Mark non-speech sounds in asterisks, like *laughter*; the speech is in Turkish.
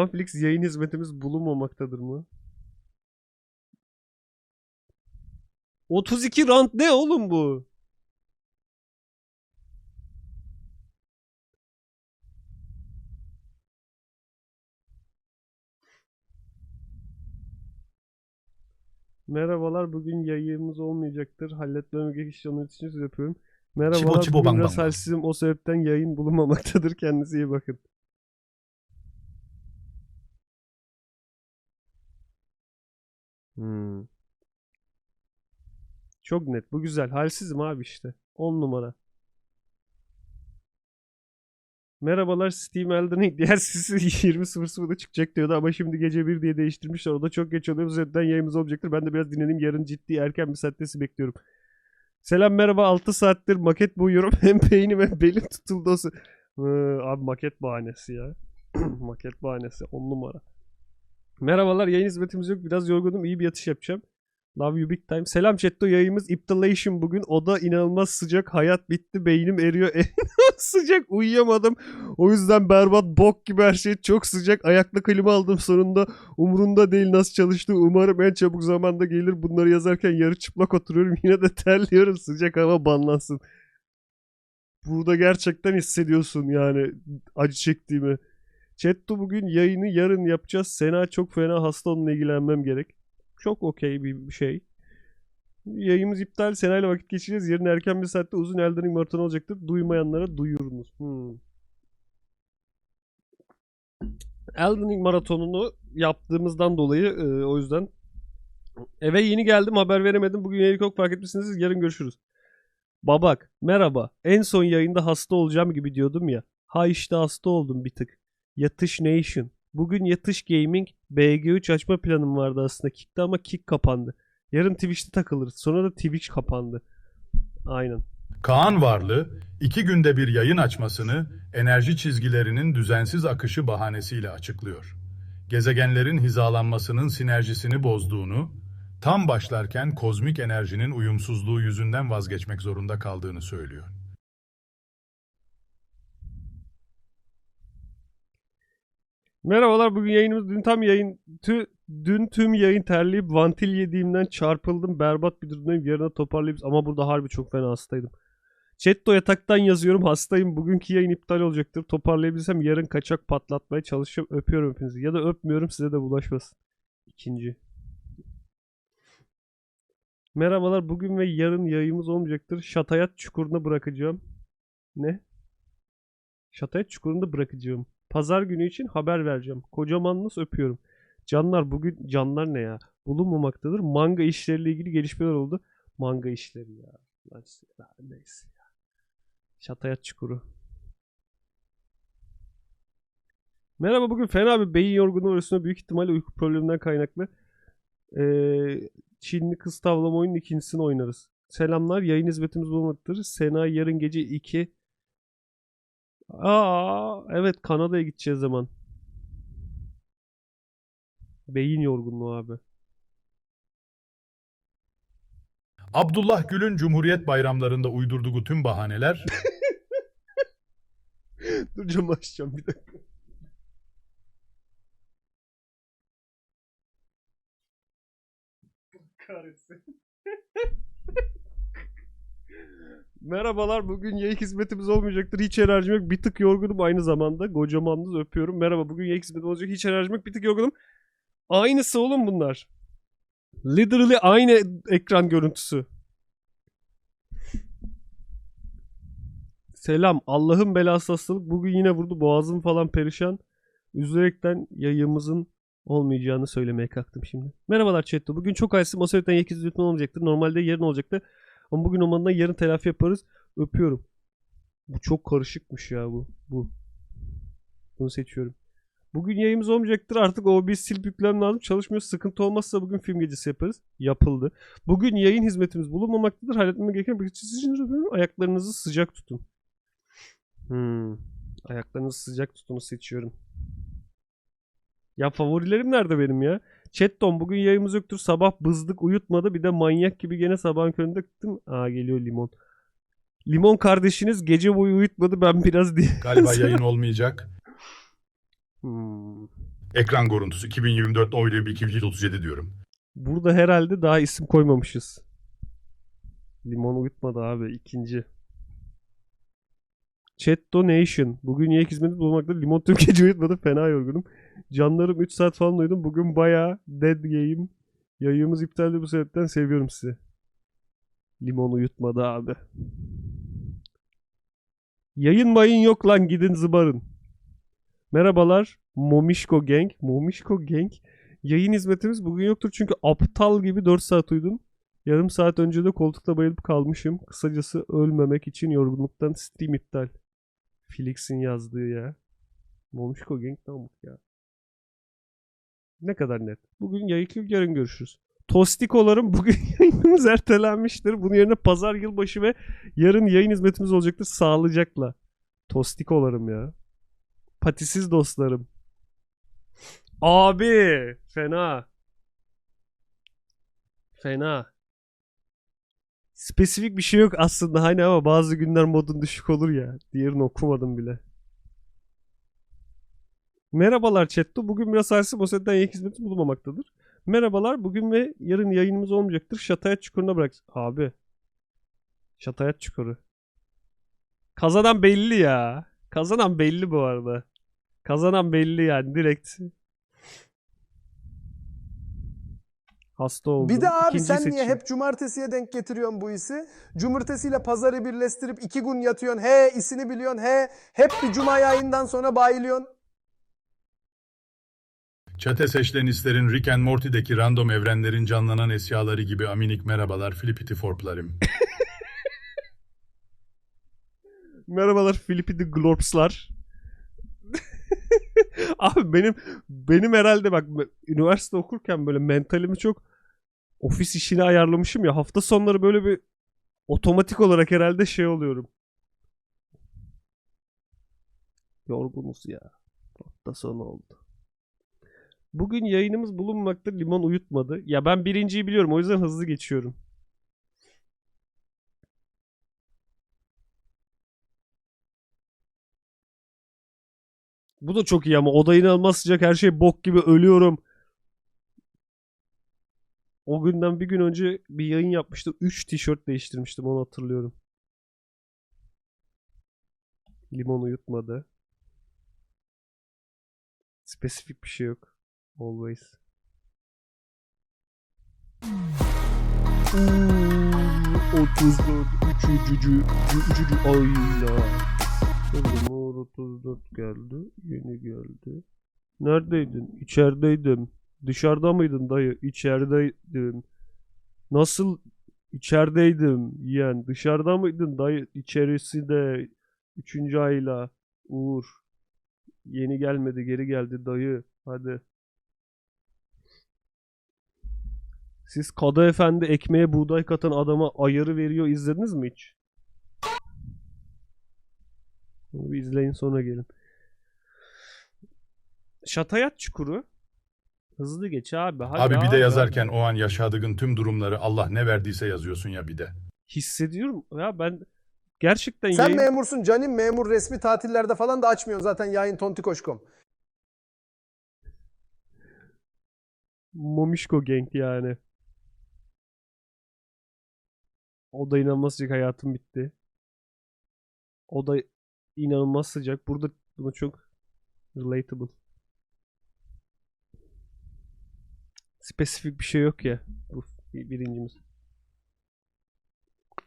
Netflix yayın hizmetimiz bulunmamaktadır mı? 32 rant ne oğlum bu? Merhabalar bugün yayınımız olmayacaktır. Halletmem işlemler için yapıyorum. Merhabalar Çibo çibo bugün bang biraz bang. halsizim. O sebepten yayın bulunmamaktadır. Kendinize iyi bakın. Hmm. Çok net. Bu güzel. Halsizim abi işte. 10 numara. Merhabalar Steam Elden Ring *laughs* diğer sisi 20.00'da çıkacak diyordu ama şimdi gece 1 diye değiştirmişler. O da çok geç oluyor. Bu sebepten yayınımız olacaktır. Ben de biraz dinleneyim. Yarın ciddi erken bir saatte bekliyorum. Selam merhaba 6 saattir maket boyuyorum. *laughs* Hem beynim hem belim tutuldu. Hı, abi maket bahanesi ya. *clears throat* maket bahanesi 10 numara. Merhabalar yayın hizmetimiz yok. Biraz yorgunum. İyi bir yatış yapacağım. Love you big time. Selam chatto yayımız iptalation bugün. Oda inanılmaz sıcak. Hayat bitti. Beynim eriyor. *laughs* sıcak. Uyuyamadım. O yüzden berbat bok gibi her şey çok sıcak. Ayaklı klima aldım sonunda. Umurumda değil nasıl çalıştı. Umarım en çabuk zamanda gelir. Bunları yazarken yarı çıplak oturuyorum. *laughs* Yine de terliyorum. Sıcak hava banlansın. Burada gerçekten hissediyorsun yani acı çektiğimi. Chatto bugün yayını yarın yapacağız. Sena çok fena hasta onunla ilgilenmem gerek. Çok okey bir şey. Yayımız iptal. Sena ile vakit geçireceğiz. Yarın erken bir saatte uzun Elden Ring maratonu olacaktır. Duymayanlara duyurunuz. Hmm. Elden Ring maratonunu yaptığımızdan dolayı e, o yüzden eve yeni geldim haber veremedim. Bugün yayını çok fark etmişsiniz. Yarın görüşürüz. Babak merhaba. En son yayında hasta olacağım gibi diyordum ya. Ha işte hasta oldum bir tık. Yatış Nation. Bugün Yatış Gaming BG3 açma planım vardı aslında. Kick'te ama Kick kapandı. Yarın Twitch'te takılırız. Sonra da Twitch kapandı. Aynen. Kaan Varlı, iki günde bir yayın açmasını enerji çizgilerinin düzensiz akışı bahanesiyle açıklıyor. Gezegenlerin hizalanmasının sinerjisini bozduğunu, tam başlarken kozmik enerjinin uyumsuzluğu yüzünden vazgeçmek zorunda kaldığını söylüyor. Merhabalar bugün yayınımız dün tam yayın tü, dün tüm yayın terleyip vantil yediğimden çarpıldım berbat bir durumdayım yarına toparlayıp ama burada harbi çok fena hastaydım. Chatto yataktan yazıyorum hastayım bugünkü yayın iptal olacaktır toparlayabilsem yarın kaçak patlatmaya çalışacağım öpüyorum hepinizi ya da öpmüyorum size de bulaşmasın. İkinci. Merhabalar bugün ve yarın yayımız olmayacaktır şatayat çukuruna bırakacağım. Ne? Şatayat çukurunda bırakacağım. Pazar günü için haber vereceğim. Kocamanınız öpüyorum. Canlar bugün canlar ne ya? Bulunmamaktadır. Manga işleriyle ilgili gelişmeler oldu. Manga işleri ya. Neyse ya. Şatayat çukuru. Merhaba bugün fena bir beyin yorgunluğu arasında büyük ihtimalle uyku probleminden kaynaklı. Ee, Çinli kız tavlama oyunun ikincisini oynarız. Selamlar. Yayın hizmetimiz bulunmaktadır. Sena yarın gece 2 Aa, evet Kanada'ya gideceğiz zaman. Beyin yorgunluğu abi. Abdullah Gül'ün Cumhuriyet bayramlarında uydurduğu tüm bahaneler *laughs* Dur camı açacağım bir dakika. Kahretsin. *laughs* Merhabalar bugün yayık hizmetimiz olmayacaktır. Hiç enerjim yok. Bir tık yorgunum aynı zamanda. Kocamanınız öpüyorum. Merhaba bugün yayık hizmeti olacak. Hiç enerjim yok. Bir tık yorgunum. Aynısı oğlum bunlar. Literally aynı ekran görüntüsü. Selam. Allah'ın belası hastalık. Bugün yine vurdu. Boğazım falan perişan. Üzerekten yayımızın olmayacağını söylemeye kalktım şimdi. Merhabalar chat'te. Bugün çok açsın. O sebepten yekiz lütfen olmayacaktır. Normalde yarın olacaktı. Ama bugün olmadığından yarın telafi yaparız. Öpüyorum. Bu çok karışıkmış ya bu. Bu. Bunu seçiyorum. Bugün yayımız olmayacaktır. Artık OBS silip yüklemem lazım. Çalışmıyor. Sıkıntı olmazsa bugün film gecesi yaparız. Yapıldı. Bugün yayın hizmetimiz bulunmamaktadır. Halletmem gereken bir için ayaklarınızı sıcak tutun. Hmm. Ayaklarınızı sıcak tutunu seçiyorum. Ya favorilerim nerede benim ya? Chatton bugün yayımız yoktur. Sabah bızdık uyutmadı. Bir de manyak gibi gene sabahın köründe gittim. Aa geliyor limon. Limon kardeşiniz gece boyu uyutmadı. Ben biraz diye. *laughs* galiba yayın olmayacak. Hmm. Ekran görüntüsü 2024 oyluyor 2237 diyorum. Burada herhalde daha isim koymamışız. Limon uyutmadı abi. ikinci. Chat donation. Bugün yiyek hizmeti bulmakta limon tüm gece uyutmadı. Fena yorgunum. Canlarım 3 saat falan uyudum. Bugün bayağı dead game. Yayımız iptaldi bu sebepten seviyorum sizi. Limon uyutmadı abi. Yayın mayın yok lan gidin zıbarın. Merhabalar. Momişko Gang. Momişko Gang. Yayın hizmetimiz bugün yoktur çünkü aptal gibi 4 saat uyudum. Yarım saat önce de koltukta bayılıp kalmışım. Kısacası ölmemek için yorgunluktan stream iptal. Felix'in yazdığı ya. Momişko Gang namık ya. Ne kadar net. Bugün yayıklı yarın görüşürüz. Tostikolarım *laughs* bugün yayınımız ertelenmiştir. Bunun yerine pazar yılbaşı ve yarın yayın hizmetimiz olacaktır. Sağlıcakla. Tostikolarım ya. Patisiz dostlarım. Abi fena. Fena. Spesifik bir şey yok aslında hani ama bazı günler modun düşük olur ya. Diğerini okumadım bile. Merhabalar chatte. Bugün biraz halsiz Boset'ten yayın hizmeti bulunmamaktadır. Merhabalar. Bugün ve yarın yayınımız olmayacaktır. Şatayat çukuruna bırak. Abi. Şatayat çukuru. Kazanan belli ya. Kazanan belli bu arada. Kazanan belli yani direkt. Hasta oldu. Bir de abi İkinciyi sen niye seçeyim. hep cumartesiye denk getiriyorsun bu işi? Cumartesiyle pazarı birleştirip iki gün yatıyorsun. He isini biliyorsun. He hep bir cuma yayından sonra bayılıyorsun. Çete seçlenistlerin Rick and Morty'deki random evrenlerin canlanan esyaları gibi aminik merhabalar Flippity Forp'larım. *laughs* Merhabalar Filipi the Glorps'lar. *laughs* Abi benim benim herhalde bak üniversite okurken böyle mentalimi çok ofis işine ayarlamışım ya hafta sonları böyle bir otomatik olarak herhalde şey oluyorum. Yorgunuz ya. Hafta sonu oldu. Bugün yayınımız bulunmakta limon uyutmadı. Ya ben birinciyi biliyorum o yüzden hızlı geçiyorum. Bu da çok iyi ama oda inanılmaz sıcak her şey bok gibi ölüyorum. O günden bir gün önce bir yayın yapmıştım. 3 tişört değiştirmiştim onu hatırlıyorum. Limon uyutmadı. Spesifik bir şey yok. Always. Uuu, 34 üçüncü üçüncü ayla. Mor 34 geldi. Yeni geldi. Neredeydin? İçerideydim. Dışarıda mıydın dayı? İçerideydim. Nasıl içerideydim yeğen? Dışarıda mıydın dayı? İçerisinde. Üçüncü ayla. Uğur. Yeni gelmedi geri geldi dayı. Hadi. Siz Kadı Efendi ekmeğe buğday katan adama ayarı veriyor izlediniz mi hiç? Bunu bir izleyin sonra gelin. Şatayat çukuru. Hızlı geç abi. Hadi Abi bir de abi. yazarken o an yaşadığın tüm durumları Allah ne verdiyse yazıyorsun ya bir de. Hissediyorum. Ya ben gerçekten Sen yayın... memursun canim memur resmi tatillerde falan da açmıyorsun zaten yayın tontikoşkom. Momişko Gang yani. O da inanılmaz sıcak hayatım bitti. O da inanılmaz sıcak. Burada bunu çok relatable. Spesifik bir şey yok ya. Bu bir- birincimiz.